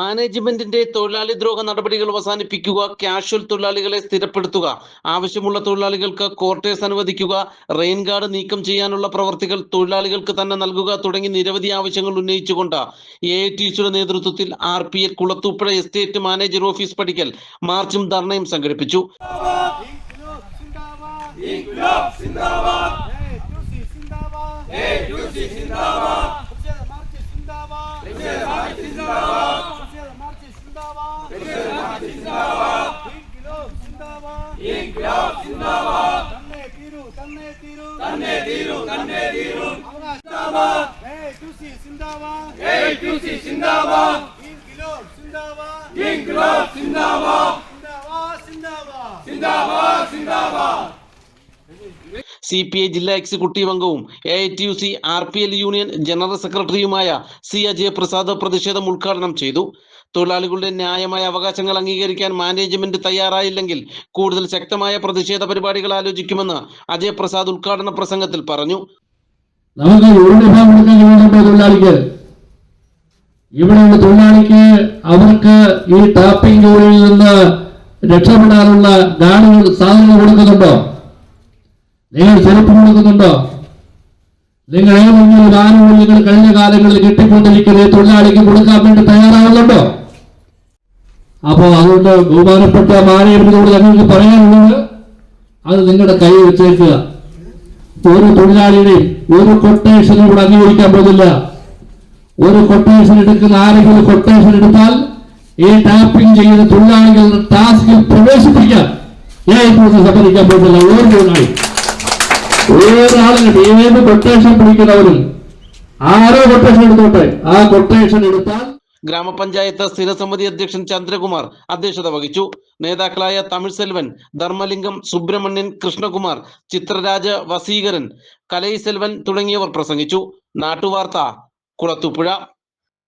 മാനേജ്മെന്റിന്റെ തൊഴിലാളി ദ്രോഹ നടപടികൾ അവസാനിപ്പിക്കുക കാഷ്വൽ തൊഴിലാളികളെ സ്ഥിരപ്പെടുത്തുക ആവശ്യമുള്ള തൊഴിലാളികൾക്ക് ക്വാർട്ടേഴ്സ് അനുവദിക്കുക റെയിൻ ഗാർഡ് നീക്കം ചെയ്യാനുള്ള പ്രവർത്തികൾ തൊഴിലാളികൾക്ക് തന്നെ നൽകുക തുടങ്ങി നിരവധി ആവശ്യങ്ങൾ ഉന്നയിച്ചുകൊണ്ട് എ ഐ ടി സിയുടെ നേതൃത്വത്തിൽ R P L Kulathupuzha estate manager office പഠിക്കൽ മാർച്ചും ധർണയും സംഘടിപ്പിച്ചു. സിന്ദാബാദ് ഏ ടുസി സിന്ദാബാദ് പ്രതിഷേധ മാർച്ച് സിന്ദാബാദ് പ്രതിഷേധ മാർച്ച് സിന്ദാബാദ് പ്രതിഷേധ മാർച്ച് സിന്ദാബാദ് ഇൻക്ലാബ് സിന്ദാബാദ് തന്നെ തീരൂ തന്നെ തീരൂ തന്നെ തീരൂ തന്നെ തീരൂ സിന്ദാബാദ് ഏ ടുസി സിന്ദാബാദ് ഏ ടുസി സിന്ദാബാദ്. ഇൻക്ലാബ് സിന്ദാബാദ് ഇൻക്ലാബ് സിന്ദാബാദ് സിന്ദാബാദ് സിന്ദാബാദ് സിന്ദാബാദ് സി പി ഐ ജില്ലാ എക്സിക്യൂട്ടീവ് അംഗവും A I T U C R P L union general സെക്രട്ടറിയുമായ സി അജയ് പ്രസാദ് പ്രതിഷേധം ഉദ്ഘാടനം ചെയ്തു. തൊഴിലാളികളുടെ ന്യായമായ അവകാശങ്ങൾ അംഗീകരിക്കാൻ മാനേജ്മെന്റ് തയ്യാറായില്ലെങ്കിൽ കൂടുതൽ ശക്തമായ പ്രതിഷേധ പരിപാടികൾ ആലോചിക്കുമെന്ന് അജയ് പ്രസാദ് ഉദ്ഘാടന പ്രസംഗത്തിൽ പറഞ്ഞു. നമുക്ക് യൂണിഫോം ഇവിടെയുള്ള തൊഴിലാളിക്ക് അവർക്ക് ഈ ടാപ്പിംഗ് ജോലിയിൽ നിന്ന് രക്ഷപ്പെടാനുള്ള ഗാർഡുകൾ സാധനങ്ങൾ കൊടുക്കുന്നുണ്ടോ? നിങ്ങൾ കൊടുക്കുന്നുണ്ടോ നിങ്ങൾ ഏതെങ്കിലും ഒരു ആനുകൂല്യങ്ങൾ കഴിഞ്ഞ കാലങ്ങളിൽ കിട്ടിക്കൊണ്ടിരിക്കുന്ന തൊഴിലാളിക്ക് കൊടുക്കാൻ വേണ്ടി തയ്യാറാവുന്നുണ്ടോ? അപ്പോ അതുകൊണ്ട് ബഹുമാനപ്പെട്ട മാനേജ്മെന്റിനോട് ഞങ്ങൾക്ക് പറയാനുള്ളത് അത് നിങ്ങളുടെ കൈ വെച്ചേക്കുക. ഒരു തൊഴിലാളിയുടെയും ഒരു കൊട്ടേഷനും ഇവിടെ അംഗീകരിക്കാൻ പോകുന്നില്ല. ഒരു കൊട്ടേഷൻ എടുക്കുന്ന ആരെങ്കിലും കൊട്ടേഷൻ എടുത്താൽ ഈ ടാപ്പിംഗ് ചെയ്യുന്ന തൊഴിലാളികളുടെ ടാസ്കിൽ പ്രവേശിപ്പിക്കാൻ ഞാൻ ഇപ്പോൾ സമ്മതിക്കാൻ പോകുന്നില്ല. ഒരു തൊഴിലാളി ഒരാളിനും ഏത് കൊട്ടേഷൻ പിടിക്കുന്നവരും ആരോ കൊട്ടേഷൻ എടുത്തോട്ടെ? ആ കൊട്ടേഷൻ എടുത്താൽ ഗ്രാമപഞ്ചായത്ത് സ്ഥിരസമിതി അധ്യക്ഷൻ ചന്ദ്രകുമാർ അധ്യക്ഷത വഹിച്ചു. നേതാക്കളായ തമിഴ് സെൽവൻ ധർമ്മലിംഗം സുബ്രഹ്മണ്യൻ കൃഷ്ണകുമാർ ചിത്രരാജ വസീകരൻ കലൈ സെൽവൻ തുടങ്ങിയവർ പ്രസംഗിച്ചു. നാട്ടുവാർത്ത കുളത്തുപുഴ